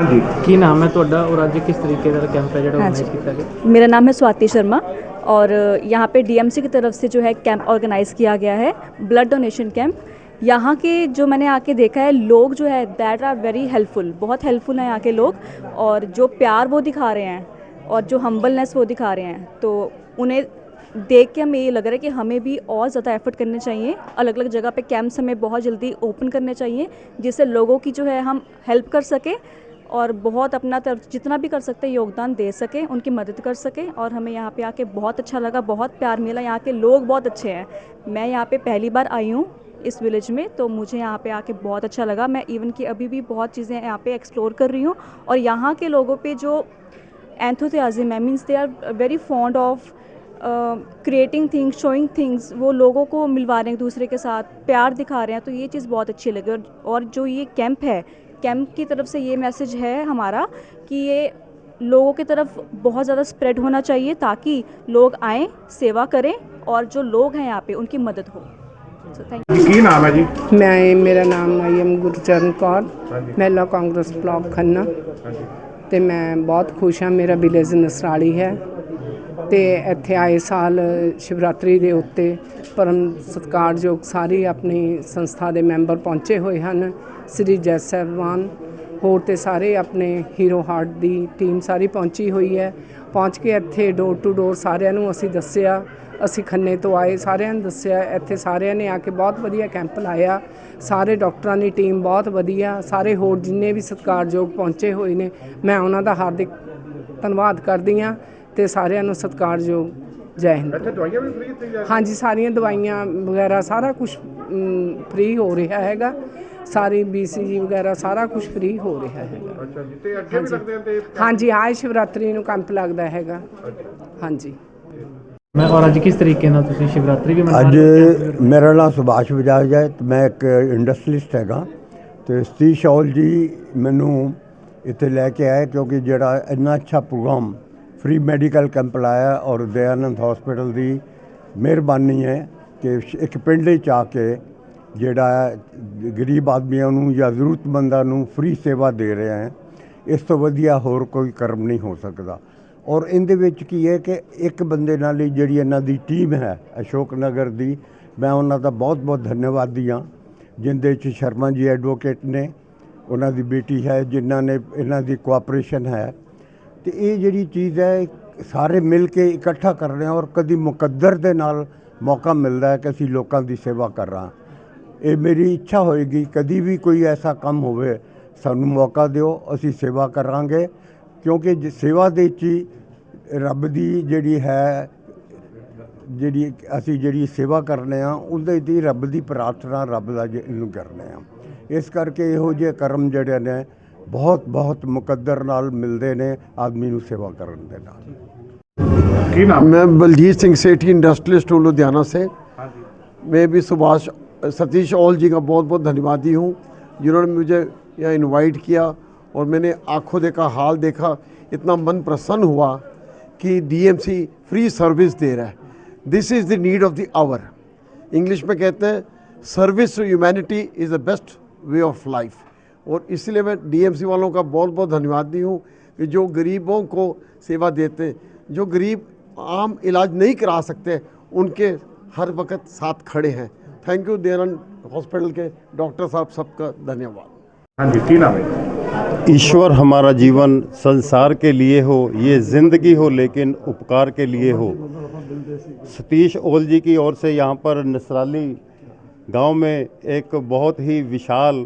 ਹਾਂਜੀ ਕੀ ਨਾਮ ਹੈ ਤੁਹਾਡਾ ਔਰ ਅੱਜ ਕਿਸ ਤਰੀਕੇ ਦਾ ਕੈਂਪ ਹੈ ਜਿਹੜਾ हाँ जी ਆਰਗੇਨਾਈਜ਼ ਕੀਤਾ ਗਿਆ मेरा नाम है स्वाति शर्मा और यहाँ पे डीएमसी की तरफ से जो है कैंप ऑर्गेनाइज़ किया गया है ब्लड डोनेशन कैंप यहाँ के जो मैंने आके देखा है लोग जो है दैट आर वेरी हेल्पफुल बहुत हेल्पफुल हैं यहाँ के लोग और जो प्यार वो दिखा रहे हैं और जो हम्बलनेस वो दिखा रहे हैं तो उन्हें देख के हमें ये लग रहा है कि हमें भी और ज़्यादा एफर्ट करने चाहिए अलग अलग जगह पे कैंप्स हमें बहुत जल्दी ओपन करने चाहिए जिससे लोगों की जो है हम हेल्प कर सकें और बहुत अपना तरफ़ जितना भी कर सकते हैं योगदान दे सकें उनकी मदद कर सकें और हमें यहाँ पे आके बहुत अच्छा लगा बहुत प्यार मिला। यहाँ के लोग बहुत अच्छे हैं। मैं यहाँ पे पहली बार आई हूँ इस विलेज में तो मुझे यहाँ पे आके बहुत अच्छा लगा। मैं इवन कि अभी भी बहुत चीज़ें यहाँ पे एक्सप्लोर कर रही हूँ और यहाँ के लोगों पे जो एंथोथियाज़म है means they are very fond of creating things showing things वो लोगों को मिलवा रहे हैं एक दूसरे के साथ प्यार दिखा रहे हैं तो ये चीज़ बहुत अच्छी लगी। और, और जो ये कैंप है कैंप की तरफ से ये मैसेज है हमारा कि ये लोगों की तरफ बहुत ज़्यादा स्प्रेड होना चाहिए ताकि लोग आएँ सेवा करें और जो लोग हैं यहाँ पे उनकी मदद हो सो थैंक ਜੀ ਕੀ ਨਾਮ ਹੈ ਜੀ ਮੈਂ ਮੇਰਾ ਨਾਮ ਆਈ ਐਮ ਗੁਰਚਰਨ ਕੌਰ ਹਾਂਜੀ ਮਹਿਲਾ ਕਾਂਗਰਸ ਬਲਾਕ ਖੰਨਾ ਹਾਂਜੀ ਤੇ ਮੈਂ ਬਹੁਤ ਖੁਸ਼ ਹਾਂ ਮੇਰਾ ਵਿਲੇਜ ਨਸਰਾਲੀ ਹੈ ਤੇ ਇੱਥੇ ਆਏ ਸਾਲ ਸ਼ਿਵਰਾਤਰੀ ਦੇ ਉੱਤੇ ਪਰਮ ਸਤਿਕਾਰਯੋਗ ਸਾਰੀ ਆਪਣੀ ਸੰਸਥਾ ਦੇ ਮੈਂਬਰ ਪਹੁੰਚੇ ਹੋਏ ਹਨ ਸ੍ਰੀ ਜੈ ਸਾਹਿਬਾਨ ਹੋਰ ਤੇ ਸਾਰੇ ਆਪਣੇ ਹੀਰੋ ਹਾਰਟ ਦੀ ਟੀਮ ਸਾਰੀ ਪਹੁੰਚੀ ਹੋਈ ਹੈ। ਪਹੁੰਚ ਕੇ ਇੱਥੇ ਡੋਰ ਟੂ ਡੋਰ ਸਾਰਿਆਂ ਨੂੰ ਅਸੀਂ ਦੱਸਿਆ ਅਸੀਂ ਖੰਨੇ ਤੋਂ ਆਏ ਸਾਰਿਆਂ ਨੂੰ ਦੱਸਿਆ ਇੱਥੇ ਸਾਰਿਆਂ ਨੇ ਆ ਕੇ ਬਹੁਤ ਵਧੀਆ ਕੈਂਪ ਲਾਇਆ। ਸਾਰੇ ਡਾਕਟਰਾਂ ਦੀ ਟੀਮ ਬਹੁਤ ਵਧੀਆ ਸਾਰੇ ਹੋਰ ਜਿੰਨੇ ਵੀ ਸਤਿਕਾਰਯੋਗ ਪਹੁੰਚੇ ਹੋਏ ਨੇ ਮੈਂ ਉਹਨਾਂ ਦਾ ਹਾਰਦਿਕ ਧੰਨਵਾਦ ਕਰਦੀ ਹਾਂ ਤੇ ਸਾਰਿਆਂ ਨੂੰ ਸਤਿਕਾਰਯੋਗ ਜੈ ਹਿੰਦ। ਇੱਥੇ ਦਵਾਈਆਂ ਵੀ ਫ੍ਰੀ ਦਿੱਤੀਆਂ ਜਾ ਹਾਂਜੀ ਸਾਰੀਆਂ ਦਵਾਈਆਂ ਵਗੈਰਾ ਸਾਰਾ ਕੁਝ ਫ੍ਰੀ ਹੋ ਰਿਹਾ ਹੈਗਾ। ਸਾਰੀ ਬੀਸੀਜੀ ਵਗੈਰਾ ਸਾਰਾ ਕੁਝ ਫ੍ਰੀ ਹੋ ਰਿਹਾ ਹੈਗਾ। ਅੱਛਾ ਜੀ ਤੇ ਅੱਗੇ ਵੀ ਲੱਗਦੇ ਆ ਤੇ ਹਾਂਜੀ ਆਏ ਸ਼ਿਵਰਾਤਰੀ ਨੂੰ ਕੈਂਪ ਲੱਗਦਾ ਹੈਗਾ। ਹਾਂਜੀ। ਮੈਂ ਔਰ ਅੱਜ ਕਿਸ ਤਰੀਕੇ ਨਾਲ ਤੁਸੀਂ ਸ਼ਿਵਰਾਤਰੀ ਵੀ ਮਨਾ ਅੱਜ ਰਹੇ ਹੋ? ਮੇਰਾ ਨਾਮ ਸੁਭਾਸ਼ ਬਜਾਜ ਹੈ ਤੇ ਮੈਂ ਇੱਕ ਇੰਡਸਟਰੀਲਿਸਟ ਹੈਗਾ। ਤੇ ਸਤੀਸ਼ ਔਲ ਜੀ ਮੈਨੂੰ ਇੱਥੇ ਲੈ ਕੇ ਆਏ ਕਿਉਂਕਿ ਜਿਹੜਾ ਇੰਨਾ ਅੱਛਾ ਪ੍ਰੋਗਰਾਮ ਫ੍ਰੀ ਮੈਡੀਕਲ ਕੈਂਪ ਲਾਇਆ ਔਰ ਦਇਆਨੰਦ ਹਸਪੀਟਲ ਦੀ ਮਿਹਰਬਾਨੀ ਹੈ ਕਿ ਇੱਕ ਪਿੰਡ ਵਿੱਚ ਆ ਕੇ ਜਿਹੜਾ ਹੈ ਗਰੀਬ ਆਦਮੀਆਂ ਨੂੰ ਜਾਂ ਜ਼ਰੂਰਤਮੰਦਾਂ ਨੂੰ ਫ੍ਰੀ ਸੇਵਾ ਦੇ ਰਹੇ ਹੈ, ਇਸ ਤੋਂ ਵਧੀਆ ਹੋਰ ਕੋਈ ਕਰਮ ਨਹੀਂ ਹੋ ਸਕਦਾ। ਔਰ ਇਹਦੇ ਵਿੱਚ ਕੀ ਹੈ ਕਿ ਇੱਕ ਬੰਦੇ ਨਾਲ ਹੀ ਜਿਹੜੀ ਇਹਨਾਂ ਦੀ ਟੀਮ ਹੈ, ਅਸ਼ੋਕ ਨਗਰ ਦੀ, ਮੈਂ ਉਹਨਾਂ ਦਾ ਬਹੁਤ-ਬਹੁਤ ਧੰਨਵਾਦੀ ਹਾਂ, ਜਿੰਦੇ 'ਚ ਸ਼ਰਮਾ ਜੀ ਐਡਵੋਕੇਟ ਨੇ, ਉਹਨਾਂ ਦੀ ਬੇਟੀ ਹੈ, ਜਿਨ੍ਹਾਂ ਨੇ ਇਹਨਾਂ ਦੀ ਕੋਆਪਰੇਸ਼ਨ ਹੈ। ਤੇ ਇਹ ਜਿਹੜੀ ਚੀਜ਼ ਹੈ, ਸਾਰੇ ਮਿਲ ਕੇ ਇਕੱਠਾ ਕਰ ਰਹੇ ਹਾਂ ਔਰ ਕਦੀ ਮੁਕੱਦਰ ਦੇ ਨਾਲ ਮੌਕਾ ਮਿਲਦਾ ਹੈ ਕਿ ਅਸੀਂ ਲੋਕਾਂ ਦੀ ਸੇਵਾ ਕਰ ਰਹਾ ਇਹ ਮੇਰੀ ਇੱਛਾ ਹੋਏਗੀ ਕਦੀ ਵੀ ਕੋਈ ਐਸਾ ਕੰਮ ਹੋਵੇ ਸਾਨੂੰ ਮੌਕਾ ਦਿਓ ਅਸੀਂ ਸੇਵਾ ਕਰਾਂਗੇ ਕਿਉਂਕਿ ਜ- ਸੇਵਾ ਦੇ ਵਿੱਚ ਹੀ ਰੱਬ ਦੀ ਜਿਹੜੀ ਹੈ ਜਿਹੜੀ ਅਸੀਂ ਜਿਹੜੀ ਸੇਵਾ ਕਰਨੇ ਆ ਉਹਦੇ ਦੀ ਰੱਬ ਦੀ ਪ੍ਰਾਰਥਨਾ ਰੱਬ ਦਾ ਜੇ ਇਹਨੂੰ ਕਰਨੇ ਆ ਇਸ ਕਰਕੇ ਇਹੋ ਜਿਹੇ ਕਰਮ ਜਿਹੜੇ ਨੇ ਬਹੁਤ ਬਹੁਤ ਮੁਕੱਦਰ ਨਾਲ ਮਿਲਦੇ ਨੇ ਆਦਮੀ ਨੂੰ ਸੇਵਾ ਕਰਨ ਦੇ ਨਾਲ ਕੀ ਨਾਮ मैं बलजीत सिंह सेठी इंडस्ट्रियलिस्ट हूँ लुधियाना से ਹਾਂਜੀ मैं भी सुभाष सतीश ओल जी का बहुत बहुत धन्यवादी हूँ, जिन्होंने मुझे यहाँ इनवाइट किया और मैंने आँखों देखा, हाल देखा। इतना मन प्रसन्न हुआ कि डीएमसी फ्री सर्विस दे रहा है। This is the need of the hour English में कहते हैं service to humanity is the best way of life और इसलिए मैं डीएमसी वालों का बहुत बहुत धन्यवादी हूँ कि जो गरीबों को सेवा देते जो गरीब आम इलाज नहीं करा सकते, उनके हर वक्त साथ खड़े हैं। थैंक यू देरन हॉस्पिटल के डॉक्टर साहब सबका धन्यवाद। हाँ जी तीन ईश्वर हमारा जीवन संसार के लिए हो ये ज़िंदगी हो लेकिन उपकार के लिए हो। सतीश ओल जी की ओर से यहाँ पर नसराली गाँव में एक बहुत ही विशाल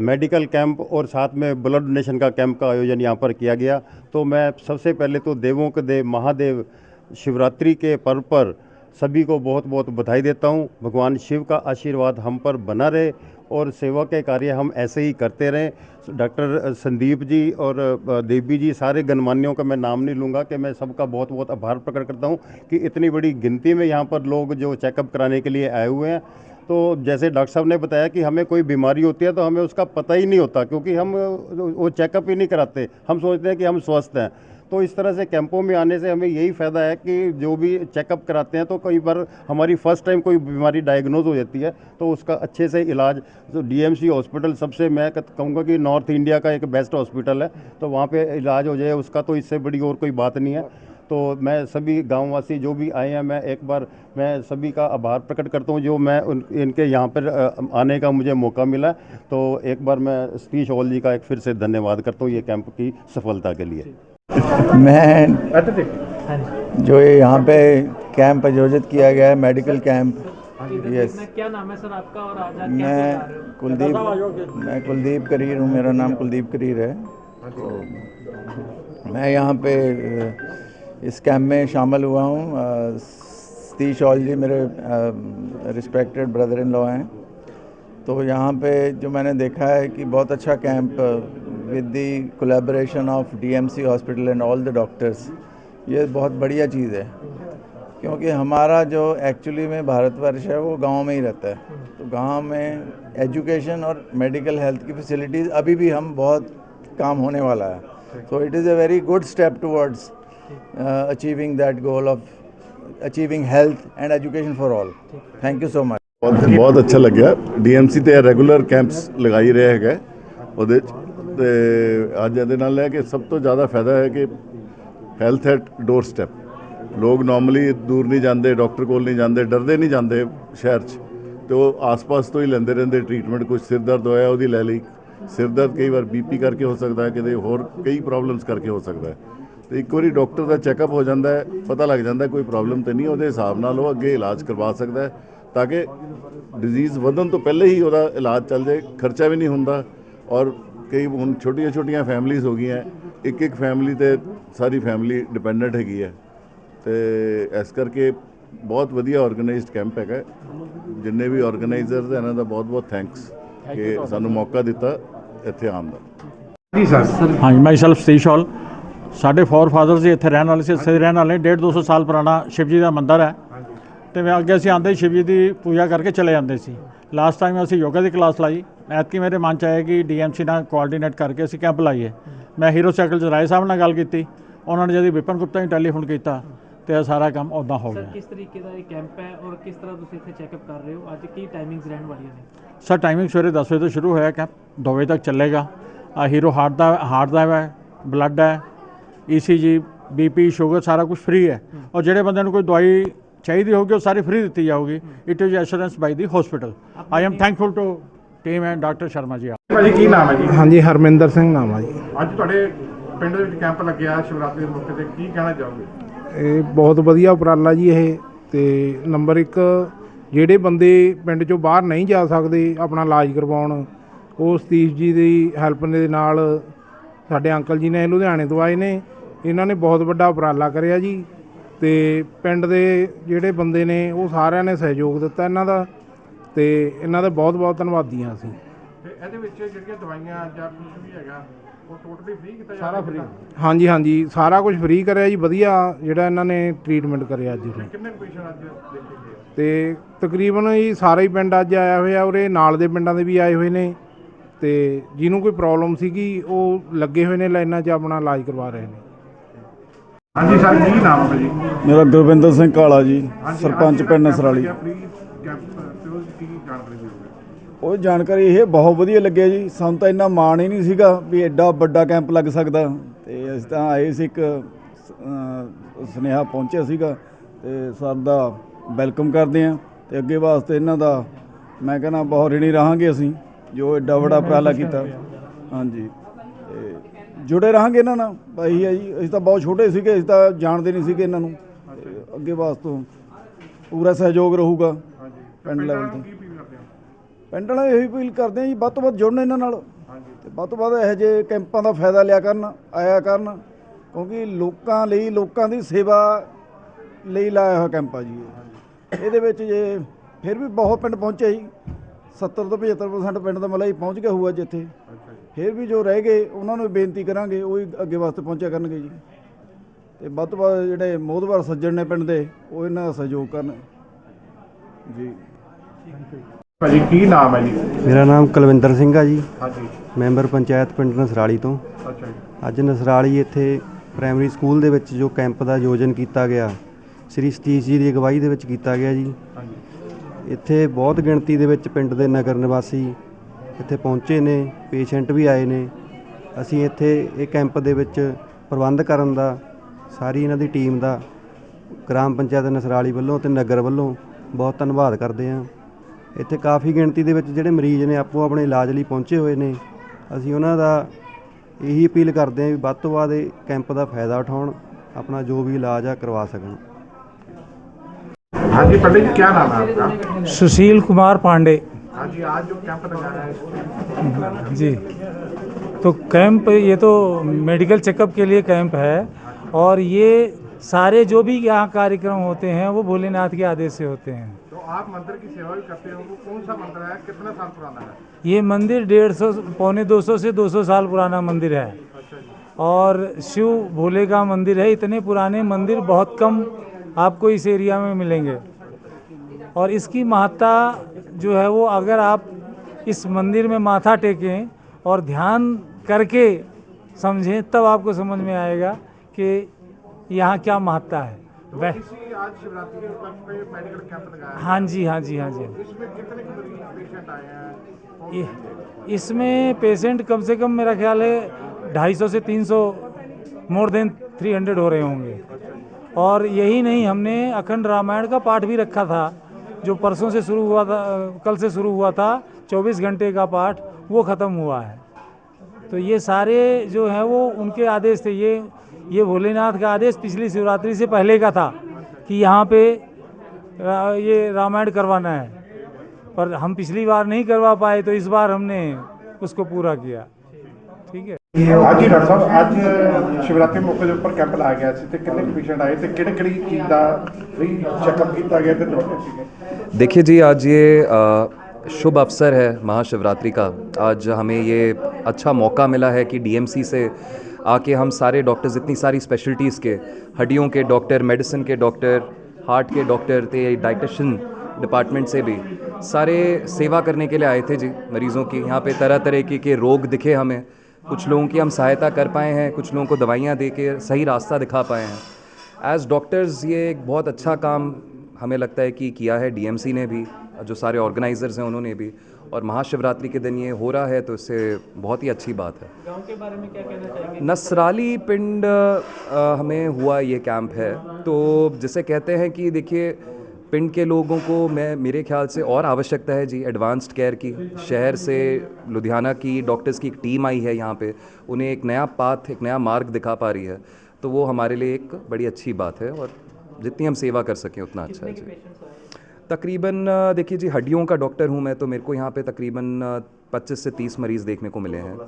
मेडिकल कैंप और साथ में ब्लड डोनेशन का कैंप का आयोजन यहाँ पर किया गया। तो मैं सबसे पहले तो देवों के देव महादेव शिवरात्रि के पर्व पर सभी को बहुत बहुत बधाई देता हूँ। भगवान शिव का आशीर्वाद हम पर बना रहे और सेवा के कार्य हम ऐसे ही करते रहें। डॉक्टर संदीप जी और देवी जी, सारे गणमान्यों का मैं नाम नहीं लूँगा कि मैं सबका बहुत बहुत आभार प्रकट करता हूँ कि इतनी बड़ी गिनती में यहाँ पर लोग जो चेकअप कराने के लिए आए हुए हैं। तो जैसे डॉक्टर साहब ने बताया कि हमें कोई बीमारी होती है तो हमें उसका पता ही नहीं होता क्योंकि हम वो चेकअप ही नहीं कराते। हम सोचते हैं कि हम स्वस्थ हैं। तो इस तरह से कैंपों में आने से हमें यही फ़ायदा है कि जो भी चेकअप कराते हैं तो कई बार हमारी फ़र्स्ट टाइम कोई बीमारी डायग्नोज हो जाती है तो उसका अच्छे से इलाज तो डीएमसी हॉस्पिटल सबसे मैं कहूँगा कि नॉर्थ इंडिया का एक बेस्ट हॉस्पिटल है तो वहाँ पर इलाज हो जाए उसका तो इससे बड़ी और कोई बात नहीं है। तो मैं सभी गांववासी जो भी आए हैं मैं एक बार मैं सभी का आभार प्रकट करता हूँ जो मैं उन, इनके यहाँ पर आने का मुझे मौका मिला तो एक बार मैं सतीश ओल जी का एक फिर से धन्यवाद करता हूँ ये कैंप की सफलता के लिए। मैं हाँ जो। ये यहाँ पे कैंप आयोजित किया गया है मेडिकल कैंप यस क्या नाम है सर आपका और आज़ाद मैं कुलदीप मैं कुलदीप करीर हूँ मेरा नाम कुलदीप करीर है। तो मैं यहाँ पे इस कैंप में शामिल हुआ हूँ। सतीश ऑल जी मेरे रिस्पेक्टेड ब्रदर इन लॉ हैं। तो यहाँ पे जो मैंने देखा है कि बहुत अच्छा camp with the collaboration of DMC hospital and all the doctors ये बहुत बढ़िया चीज़ है क्योंकि हमारा जो एक्चुअली में भारतवर्ष है वो गांव में ही रहता है तो गांव में एजुकेशन और मेडिकल हेल्थ की फैसिलिटीज़ अभी भी हम बहुत काम होने वाला है so it is a very good step towards achieving that goal of achieving health and education for all thank you so much ਬਹੁਤ ਬਹੁਤ ਅੱਛਾ ਲੱਗਿਆ ਡੀਐਮਸੀ ਤੇ ਰੈਗੂਲਰ ਕੈਂਪਸ ਲਗਾਈ ਰਿਹਾ ਹੈਗਾ ਉਹਦੇ 'ਚ ਤੇ ਅੱਜ ਇਹਦੇ ਨਾਲ ਲੈ ਕੇ ਸਭ ਤੋਂ ਜ਼ਿਆਦਾ ਫਾਇਦਾ ਹੈ ਕਿ ਹੈਲਥ ਐਟ ਡੋਰ ਸਟੈਪ ਲੋਕ ਨਾਰਮਲੀ ਦੂਰ ਨਹੀਂ ਜਾਂਦੇ ਡਾਕਟਰ ਕੋਲ ਨਹੀਂ ਜਾਂਦੇ, ਡਰਦੇ ਨਹੀਂ ਜਾਂਦੇ ਸ਼ਹਿਰ 'ਚ। ਤੇ ਉਹ ਆਸ-ਪਾਸ ਤੋਂ ਹੀ ਲੈਂਦੇ ਰਹਿੰਦੇ ਟ੍ਰੀਟਮੈਂਟ ਕੁਝ ਸਿਰ ਦਰਦ ਹੋਇਆ ਉਹਦੀ ਲੈ ਲਈ। ਸਿਰ ਦਰਦ ਕਈ ਵਾਰ ਬੀਪੀ ਕਰਕੇ ਹੋ ਸਕਦਾ ਹੈ, ਕਿਤੇ ਹੋਰ ਕਈ ਪ੍ਰੋਬਲਮਸ ਕਰਕੇ ਹੋ ਸਕਦਾ ਹੈ। ਤੇ ਇੱਕ ਵਾਰੀ ਡਾਕਟਰ ਦਾ ਚੈੱਕਅਪ ਹੋ ਜਾਂਦਾ ਹੈ, ਪਤਾ ਲੱਗ ਜਾਂਦਾ ਕੋਈ ਪ੍ਰੋਬਲਮ ਤੇ ਨਹੀਂ, ਉਹਦੇ ਹਿਸਾਬ ਨਾਲ ਉਹ ਅੱਗੇ ਇਲਾਜ ਕਰਵਾ ਸਕਦਾ ਹੈ, ਤਾਂ ਕਿ ਡਿਜ਼ੀਜ਼ ਵਧਣ ਤੋਂ ਪਹਿਲੇ ਹੀ ਉਹਦਾ ਇਲਾਜ ਚੱਲ ਜਾਏ, ਖਰਚਾ ਵੀ ਨਹੀਂ ਹੁੰਦਾ ਔਰ ਕਈ ਹੁਣ ਛੋਟੀਆਂ ਛੋਟੀਆਂ ਫੈਮਲੀਆਂ ਹੋ ਗਈਆਂ ਇੱਕ ਇੱਕ ਫੈਮਿਲੀ ਤੇ ਸਾਰੀ ਫੈਮਿਲੀ ਡਿਪੈਂਡੈਂਟ ਹੈਗੀ ਹੈ। ਤੇ ਇਸ ਕਰਕੇ ਬਹੁਤ ਵਧੀਆ ਆਰਗੇਨਾਈਜ਼ਡ ਕੈਂਪ ਹੈਗਾ। ਜਿੰਨੇ ਵੀ ਆਰਗੇਨਾਈਜ਼ਰਸ ਇਹਨਾਂ ਦਾ ਬਹੁਤ ਬਹੁਤ ਥੈਂਕਸ ਕਿ ਸਾਨੂੰ ਮੌਕਾ ਦਿੱਤਾ ਇੱਥੇ ਆਉਣ ਦਾ। ਜੀ ਸਰ। ਹਾਂਜੀ ਮੈਂ ਸੈਲਫ ਸਤੀਸ਼ ਹੌਲ ਸਾਡੇ ਫੋਰ ਫਾਦਰਸ ਜੀ ਇੱਥੇ ਰਹਿਣ ਵਾਲੇ ਸੀ ਇੱਥੇ ਰਹਿਣ ਵਾਲੇ 1.5 200 ਸਾਲ ਪੁਰਾਣਾ ਸ਼ਿਵ ਜੀ ਦਾ ਮੰਦਿਰ ਹੈ। ਤੇ ਮੈਂ ਅੱਗੇ ਅਸੀਂ ਆਂਦੇ ਸ਼ਿਵ ਜੀ ਦੀ ਪੂਜਾ ਕਰਕੇ ਚਲੇ ਜਾਂਦੇ ਸੀ। ਲਾਸਟ ਟਾਈਮ ਅਸੀਂ ਯੋਗਾ ਦੀ ਕਲਾਸ ਲਾਈ। ਐਤਕੀ ਮੇਰੇ ਮਨ ਚ ਆਇਆ ਕਿ ਡੀਐਮਸੀ ਨਾਲ ਕੋਆਰਡੀਨੇਟ ਕਰਕੇ ਅਸੀਂ ਕੈਂਪ ਲਾਈਏ। ਮੈਂ ਹੀਰੋ ਸਾਈਕਲ ਚ ਰਾਏ ਸਾਹਿਬ ਨਾਲ ਗੱਲ ਕੀਤੀ। ਉਹਨਾਂ ਨੇ ਜਦ ਵਿਪਨ ਗੁਪਤਾ ਨੂੰ ਟੈਲੀਫੋਨ ਕੀਤਾ ਤੇ ਇਹ ਸਾਰਾ ਕੰਮ ਉਦਾਂ ਹੋ ਸਰ ਗਿਆ। ਕਿਸ ਤਰੀਕੇ ਦਾ ਇਹ ਕੈਂਪ ਹੈ ਔਰ ਕਿਸ ਤਰ੍ਹਾਂ ਤੁਸੀਂ ਇੱਥੇ ਚੈੱਕਅਪ ਕਰ ਰਹੇ ਹੋ? ਅੱਜ ਕੀ ਟਾਈਮਿੰਗਸ ਰਹਿਣ ਵਾਲੀਆਂ ਨੇ? ਸਰ ਟਾਈਮਿੰਗ ਸਵੇਰੇ 10 ਵਜੇ ਤੋਂ ਸ਼ੁਰੂ ਹੋਇਆ ਕੈਂਪ 2 ਵਜੇ ਤੱਕ ਚੱਲੇਗਾ। ਆ ਹੀਰੋ ਹਾਰਟ ਦਾ ਹਾਰਟ ਦਾ ਹੈ ਬਲੱਡ ਹੈ ਈਸੀਜੀ ਬੀਪੀ ਸ਼ੂਗਰ ਸਾਰਾ ਕੁਝ ਫ੍ਰੀ ਹੈ। ਔਰ ਜਿਹੜੇ ਬੰਦੇ ਨੂੰ ਕੋਈ ਦਵਾਈ ਚਾਹੀਦੀ ਹੋਗੀ ਉਹ ਸਾਰੀ ਫ੍ਰੀ ਦਿੱਤੀ ਜਾਊਗੀ। It is assurance by the hospital I am thankful to team and doctor Sharma ji ਭਾਜੀ ਕੀ ਨਾਮ ਹੈ ਜੀ? ਹਾਂਜੀ ਹਰਮਿੰਦਰ ਸਿੰਘ ਨਾਮ ਆ ਜੀ। ਅੱਜ ਤੁਹਾਡੇ ਪਿੰਡ ਦੇ ਵਿੱਚ ਕੈਂਪ ਲੱਗਿਆ ਸ਼ਿਵਰਾਤਰੀ ਦੇ ਮੌਕੇ ਤੇ ਕੀ ਕਹਿਣਾ ਚਾਹੋਗੇ? ਇਹ ਬਹੁਤ ਵਧੀਆ ਉਪਰਾਲਾ ਜੀ ਇਹ ਤੇ ਨੰਬਰ 1 ਜਿਹੜੇ ਬੰਦੇ ਪਿੰਡ ਚੋਂ ਬਾਹਰ ਨਹੀਂ ਜਾ ਸਕਦੇ ਆਪਣਾ ਇਲਾਜ ਕਰਵਾਉਣ ਉਹ ਸਤੀਸ਼ ਜੀ ਦੀ ਹੈਲਪ ਦੇ ਨਾਲ ਸਾਡੇ ਅੰਕਲ ਜੀ ਨੇ ਲੁਧਿਆਣੇ ਤੋਂ ਆਏ ਨੇ ਇਹਨਾਂ ਨੇ ਬਹੁਤ ਵੱਡਾ ਉਪਰਾਲਾ ਕਰਿਆ ਜੀ ਤੇ ਪਿੰਡ ਦੇ ਜਿਹੜੇ ਬੰਦੇ ਨੇ ਉਹ ਸਾਰਿਆਂ ਨੇ ਸਹਿਯੋਗ ਦਿੱਤਾ ਇਹਨਾਂ ਦਾ। ਤੇ ਇਹਨਾਂ ਦਾ ਬਹੁਤ ਬਹੁਤ ਧੰਨਵਾਦੀ ਹਾਂ ਅਸੀਂ। ਤੇ ਇਹਦੇ ਵਿੱਚ ਜਿਹੜੀਆਂ ਦਵਾਈਆਂ ਜਾਂ ਕੁਝ ਵੀ ਹੈਗਾ ਉਹ ਟੋਟਲੀ ਫ੍ਰੀ ਕੀਤਾ ਸਾਰਾ ਫ੍ਰੀ ਹਾਂਜੀ ਹਾਂਜੀ ਸਾਰਾ ਕੁਝ ਫ੍ਰੀ ਕਰਿਆ ਜੀ ਵਧੀਆ ਜਿਹੜਾ ਇਹਨਾਂ ਨੇ ਟ੍ਰੀਟਮੈਂਟ ਕਰਿਆ ਅੱਜ ਕਿੰਨੇ ਪੇਸ਼ੈਂਟ ਅੱਜ ਦੇਖੇ ਗਏ ਤੇ ਤਕਰੀਬਨ ਜੀ ਸਾਰੇ ਹੀ ਪਿੰਡ ਅੱਜ ਆਇਆ ਹੋਇਆ ਉਰੇ ਨਾਲ ਦੇ ਪਿੰਡਾਂ ਦੇ ਵੀ ਆਏ ਹੋਏ ਨੇ। ਤੇ ਜਿਹਨੂੰ ਕੋਈ ਪ੍ਰੋਬਲਮ ਸੀਗੀ ਉਹ ਲੱਗੇ ਹੋਏ ਨੇ ਲਾਈਨਾਂ 'ਚ ਆਪਣਾ ਇਲਾਜ ਕਰਵਾ ਰਹੇ ਨੇ। ਹਾਂਜੀ ਸਰ ਕੀ ਨਾਮ ਹੈ ਜੀ ਮੇਰਾ ਗੁਰਵਿੰਦਰ ਸਿੰਘ ਕਾਲਾ ਜੀ ਸਰਪੰਚ ਪਿੰਡ ਨਸਰਾਲੀ। free ਕੈਂਪ ਤੇ ਉਹਦੀ ਕੀ ਜਾਣਕਾਰੀ ਦਿਓਗੇ? ਉਹ ਜਾਣਕਾਰੀ ਇਹ ਬਹੁਤ ਵਧੀਆ ਲੱਗਿਆ ਜੀ। ਸਾਨੂੰ ਤਾਂ ਇੰਨਾ ਮਾਣ ਹੀ ਨਹੀਂ ਸੀਗਾ ਵੀ ਐਡਾ ਵੱਡਾ ਕੈਂਪ ਲੱਗ ਸਕਦਾ। ਤੇ ਅਸੀਂ ਤਾਂ ਆਏ ਸੀ ਇੱਕ ਅਹ, ਸੁਨੇਹਾ ਪਹੁੰਚਿਆ ਸੀਗਾ ਤੇ ਸਰ ਦਾ ਵੈਲਕਮ ਕਰਦੇ ਆ ਤੇ ਅੱਗੇ ਵਾਸਤੇ ਇਹਨਾਂ ਦਾ ਮੈਂ ਕਹਿੰਦਾ ਬਹੁਤ ਰਿਣੀ ਰਹਾਂਗੇ ਅਸੀਂ ਜੋ ਐਡਾ ਵੱਡਾ ਉਪਰਾਲਾ ਕੀਤਾ। ਹਾਂਜੀ। ਤੇ ਜੁੜੇ ਰਹਾਂਗੇ ਇਹਨਾਂ ਨਾਲ। ਇਹੀ ਹੈ ਜੀ ਅਸੀਂ ਤਾਂ ਬਹੁਤ ਛੋਟੇ ਸੀਗੇ ਅਸੀਂ ਤਾਂ ਜਾਣਦੇ ਨਹੀਂ ਸੀਗੇ ਇਹਨਾਂ ਨੂੰ। ਤੇ ਅੱਗੇ ਵਾਸਤੇ ਪੂਰਾ ਸਹਿਯੋਗ ਰਹੂਗਾ। ਪਿੰਡ ਲੈਵਲ ਤੇ ਕੀ ਅਪੀਲ ਕਰਦੇ ਹੋ? ਪਿੰਡ ਵਾਲੇ ਇਹੀ ਅਪੀਲ ਕਰਦੇ ਆ ਜੀ ਵੱਧ ਤੋਂ ਵੱਧ ਜੁੜਨ ਇਹਨਾਂ ਨਾਲ। ਤੇ ਵੱਧ ਤੋਂ ਵੱਧ ਇਹੋ ਜਿਹੇ ਕੈਂਪਾਂ ਦਾ ਫਾਇਦਾ ਲਿਆ ਕਰਨ ਆਇਆ ਕਰਨ ਕਿਉਂਕਿ ਲੋਕਾਂ ਲਈ ਲੋਕਾਂ ਦੀ ਸੇਵਾ ਲਈ ਲਾਇਆ ਹੋਇਆ ਕੈਂਪ ਆ ਜੀ ਇਹ। ਇਹਦੇ ਵਿੱਚ ਜੇ ਫਿਰ ਵੀ ਬਹੁਤ ਪਿੰਡ ਪਹੁੰਚੇ ਜੀ 70 ਤੋਂ 75% ਪਿੰਡ ਦਾ ਮਤਲਬ ਹੀ ਪਹੁੰਚ ਗਿਆ ਹੋਊਗਾ ਜਿੱਥੇ। ਫਿਰ ਵੀ ਜੋ ਰਹਿ ਗਏ ਉਹਨਾਂ ਨੂੰ ਬੇਨਤੀ ਕਰਾਂਗੇ ਉਹ ਹੀ ਅੱਗੇ ਵਾਸਤੇ ਪਹੁੰਚਿਆ ਕਰਨਗੇ ਜੀ। ਤੇ ਵੱਧ ਤੋਂ ਵੱਧ ਜਿਹੜੇ ਮੋਦਵਾਰ ਸੱਜਣ ਨੇ ਪਿੰਡ ਦੇ ਉਹ ਇਹਨਾਂ ਦਾ ਸਹਿਯੋਗ ਕਰਨ। ਜੀ। ਭਾਜੀ ਕੀ ਨਾਮ ਹੈ ਜੀ? ਮੇਰਾ ਨਾਮ ਕੁਲਵਿੰਦਰ ਸਿੰਘ ਆ ਜੀ। ਹਾਂਜੀ। ਮੈਂਬਰ ਪੰਚਾਇਤ ਪਿੰਡ ਨਸਰਾਲੀ ਤੋਂ। ਅੱਛਾ ਜੀ। ਅੱਜ ਨਸਰਾਲੀ ਇੱਥੇ ਪ੍ਰਾਇਮਰੀ ਸਕੂਲ ਦੇ ਵਿੱਚ ਜੋ ਕੈਂਪ ਦਾ ਆਯੋਜਨ ਕੀਤਾ ਗਿਆ ਸ੍ਰੀ ਸਤੀਸ਼ ਜੀ ਦੀ ਅਗਵਾਈ ਦੇ ਵਿੱਚ ਕੀਤਾ ਗਿਆ ਜੀ। ਹਾਂਜੀ। ਇੱਥੇ ਬਹੁਤ ਗਿਣਤੀ ਦੇ ਵਿੱਚ ਪਿੰਡ ਦੇ ਨਗਰ ਨਿਵਾਸੀ ਇੱਥੇ ਪਹੁੰਚੇ ਨੇ ਪੇਸ਼ੈਂਟ ਵੀ ਆਏ ਨੇ। ਅਸੀਂ ਇੱਥੇ ਇਹ ਕੈਂਪ ਦੇ ਵਿੱਚ ਪ੍ਰਬੰਧ ਕਰਨ ਦਾ ਸਾਰੀ ਇਹਨਾਂ ਦੀ ਟੀਮ ਦਾ ਗ੍ਰਾਮ ਪੰਚਾਇਤ ਨਸਰਾਲੀ ਵੱਲੋਂ ਤੇ ਨਗਰ ਵੱਲੋਂ ਬਹੁਤ ਧੰਨਵਾਦ ਕਰਦੇ ਹਾਂ। ਇੱਥੇ ਕਾਫੀ ਗਿਣਤੀ ਦੇ ਵਿੱਚ ਜਿਹੜੇ ਮਰੀਜ਼ ਨੇ ਆਪੋ ਆਪਣੇ ਇਲਾਜ ਲਈ ਪਹੁੰਚੇ ਹੋਏ ਨੇ ਅਸੀਂ ਉਹਨਾਂ ਦਾ ਇਹੀ ਅਪੀਲ ਕਰਦੇ ਹਾਂ ਵੀ ਵੱਧ ਤੋਂ ਵੱਧ ਇਹ ਕੈਂਪ ਦਾ ਫਾਇਦਾ ਉਠਾਉਣ ਆਪਣਾ ਜੋ ਵੀ ਇਲਾਜ ਆ ਕਰਵਾ ਸਕਣ हाँ जी पंडित जी क्या नाम है आपका सुशील कुमार पांडे हाँ जी आज जो कैंप लगाया है इसमें जी तो कैंप ये तो मेडिकल चेकअप के लिए कैंप है और ये सारे जो भी यहाँ कार्यक्रम होते हैं वो भोलेनाथ के आदेश से होते हैं तो आप मंदिर की सेवा भी करते हो वो कौन सा मंदिर है कितने साल पुराना है? ये मंदिर डेढ़ सौ पौने दो सौ से दो सौ साल पुराना मंदिर है। अच्छा और शिव भोले का मंदिर है इतने पुराने मंदिर बहुत कम आपको इस एरिया में मिलेंगे। और इसकी महत्ता जो है वो अगर आप इस मंदिर में माथा टेकें और ध्यान करके समझें तब आपको समझ में आएगा कि यहाँ क्या महत्ता है। वह आज शिवरात्रि के उपलक्ष्य पे मेडिकल कैंप लगाया। हाँ जी हाँ जी हाँ जी। इसमें कितने पेशेंट आए हैं? इसमें पेशेंट कम से कम मेरा ख्याल है ढाई सौ से 300 मोर देन 300 हो रहे होंगे। और यही नहीं हमने अखंड रामायण का पाठ भी रखा था जो परसों से शुरू हुआ था कल से शुरू हुआ था 24 घंटे का पाठ वो ख़त्म हुआ है। तो ये सारे जो हैं वो उनके आदेश थे ये ये भोलेनाथ का आदेश पिछली शिवरात्रि से पहले का था कि यहाँ पे रा- ये रामायण करवाना है पर हम पिछली बार नहीं करवा पाए तो इस बार हमने उसको पूरा किया ठीक है ਅੱਜ ਹੀ ਡਾਕਟਰ ਸਾਹਿਬ ਅੱਜ ਸ਼ਿਵਰਾਤਰੀ ਮੌਕੇ ਦੇ ਉੱਪਰ ਕੈਂਪ ਲਾਇਆ ਗਿਆ ਸੀ ਤੇ ਕਿੰਨੇ ਪੇਸ਼ੈਂਟ ਆਏ ਤੇ ਕਿਹੜੇ ਕਿਹੜੀ ਚੀਜ਼ ਦਾ ਫ੍ਰੀ ਚੈੱਕਅਪ ਕੀਤਾ ਗਿਆ ਤੇ ਦਵਾਈਆਂ ਸੀਗੇ देखिए जी आज ये अ, शुभ अवसर है महाशिवरात्रि का आज हमें ये अच्छा मौका मिला है कि डीएमसी से आके हम सारे डॉक्टर्स इतनी सारी स्पेशलिटीज़ के हड्डियों के डॉक्टर मेडिसिन के डॉक्टर हार्ट के डॉक्टर थे डाइटिशियन डिपार्टमेंट से भी। सारे सेवा करने के लिए आए थे जी मरीज़ों की। यहाँ पे तरह तरह के, के रोग दिखे हमें। कुछ लोगों की हम सहायता कर पाए हैं कुछ लोगों को दवाइयाँ दे के सही रास्ता दिखा पाए हैं। एज़ डॉक्टर्स ये एक बहुत अच्छा काम हमें लगता है कि किया है डीएमसी ने भी जो सारे ऑर्गेनाइजर्स हैं उन्होंने भी। और महाशिवरात्रि के दिन ये हो रहा है तो इससे बहुत ही अच्छी बात है। गाँव के बारे में क्या कहना चाहेंगे? नसराली पिंड हमें हुआ ये कैंप है। तो जिसे कहते हैं कि देखिए पिंड के लोगों को मैं मेरे ख्याल से और आवश्यकता है जी एडवांस्ड केयर की। शहर से लुधियाना की डॉक्टर्स की एक टीम आई है यहाँ पे। उन्हें एक नया पाथ एक नया मार्ग दिखा पा रही है। तो वो हमारे लिए एक बड़ी अच्छी बात है और जितनी हम सेवा कर सकें उतना अच्छा है जी। तकरीबन देखिए जी हड्डियों का डॉक्टर हूँ मैं तो मेरे को यहाँ पे तकरीबन पच्चीस से तीस मरीज़ देखने को मिले हैं।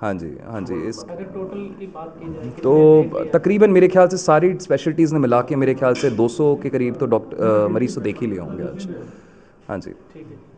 हाँ जी हाँ जी इस अगर टोटल की बात की जाए तो तकरीबन मेरे ख्याल से सारी स्पेशलिटीज़ ने मिला के मेरे ख्याल से 200 के करीब तो डॉक्टर मरीज़ तो देख ही लिए होंगे आज। हाँ जी। ठीक है।